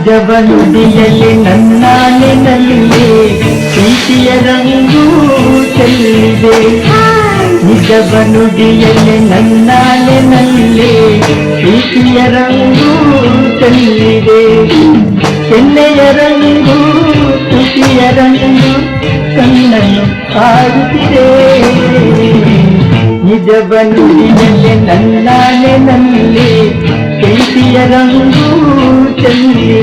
ನಿಜವ ನುಡಿಯಲ್ಲಿ ನನ್ನಾಲಿನಲ್ಲಿ ಪ್ರೀತಿಯ ರಂಗು ಚೆಲ್ಲಿದೆ. ನಿಜವ ನುಡಿಯಲ್ಲಿ ನನ್ನಾಲಿನಲ್ಲಿ ಪ್ರೀತಿಯ ರಂಗು ಚೆಲ್ಲಿದೆ. ಚೆನ್ನೆಯ ರಂಗು ತುಟಿಯ ರಂಗು ಕಣ್ಣನ್ನು ಹಾಡುತ್ತಿದೆ ನಿಜವ ನುಡಿಯಲ್ಲಿ ನನ್ನಾಲಿನಲ್ಲಿ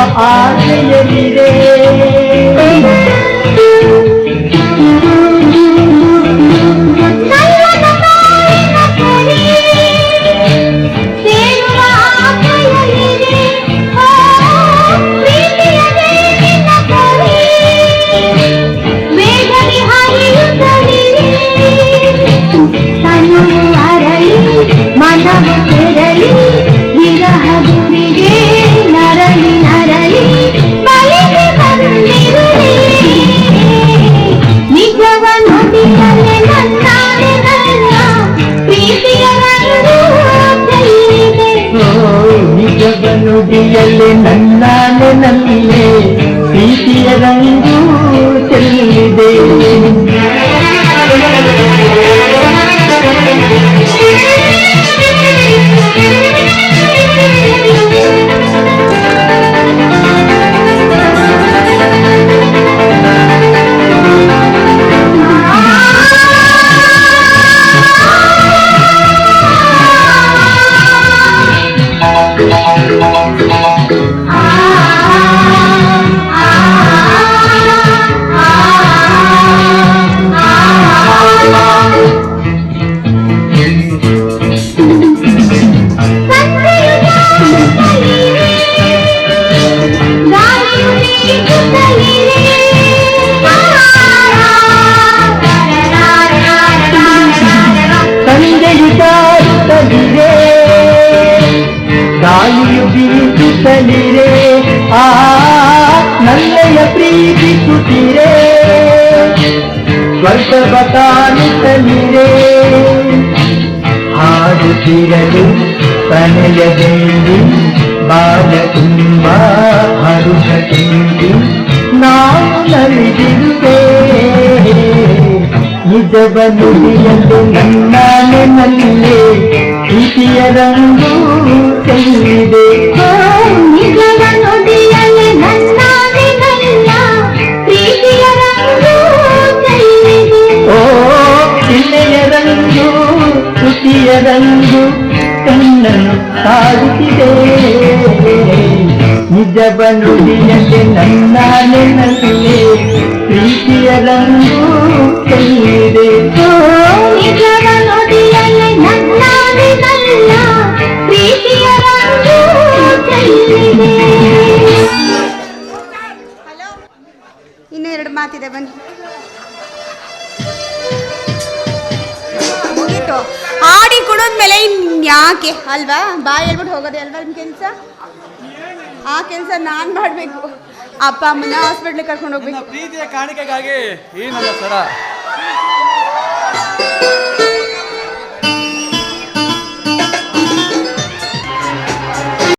bahar gelire ನುಡಿಯಲ್ಲಿ ನನ್ನ ನನ್ನೆ ಪ್ರೀತಿಯ ರಂಗು ಚೆಲ್ಲಿದೆ. ಗಾಳಿಯು ಬೀಸುತ್ತಲಿದೆ ಆ ನನ್ನೆಯ ಪ್ರೀತಿಸುತ್ತಿರೆ ಸ್ವರ್ಗವ ಕಾಣುತ್ತಲಿದೆ ಹಾಡುತ್ತಿರಲು ಪ್ರಣಯದಲ್ಲಿ ಬಾಲ ತುಂಬ ಹರುಷ ತುಂಬಿ ನಾವು ನಲಿದಿರುವೆ ನಿಜವ ನುಡಿಯಲು ನನ್ನಾನೆ ನಲ್ಲೇ ಪ್ರೀತಿಯ ರಂಗು ರಂಗು ಕಣ್ಣನ್ನು ಕಾಡುತ್ತಿದೆ ನಿಜವ ನುಡಿಯಲ್ಲಿ ನನ್ನ ನೆನಪಿದೆ. ಪ್ರೀತಿಯ ರಂಗು ಚೆಲ್ಲಿದೆ ನಿಜವ ನುಡಿಯಲೆ ನನ್ನಾದೆ ನನ್ನ ಪ್ರೀತಿಯ ರಂಗು ಚೆಲ್ಲಿದೆ ಇನ್ನೂ ಮಾತಿದೆ ಬನ್ನಿ. ಮುಗೀತು. ಆಡಿ ಯಾಕೆ ಅಲ್ವಾ? ಬಾಯ್ ಹೇಳ್ಬಿಟ್ಟು ಹೋಗೋದೆ ಅಲ್ವಾ ನಿಮ್ಮ ಕೆಲಸ? ಆ ಕೆಲಸ ನಾನು ಮಾಡಬೇಕು. ಅಪ್ಪ, ಅಮ್ಮನ ಹಾಸ್ಪಿಟ್ಲಿಗೆ ಕರ್ಕೊಂಡು ಹೋಗ್ಬೇಕು. ಪ್ರೀತಿಯ ಕಾಣಿಕೆಗಾಗಿ ನನ್ನ ಸ್ವರ.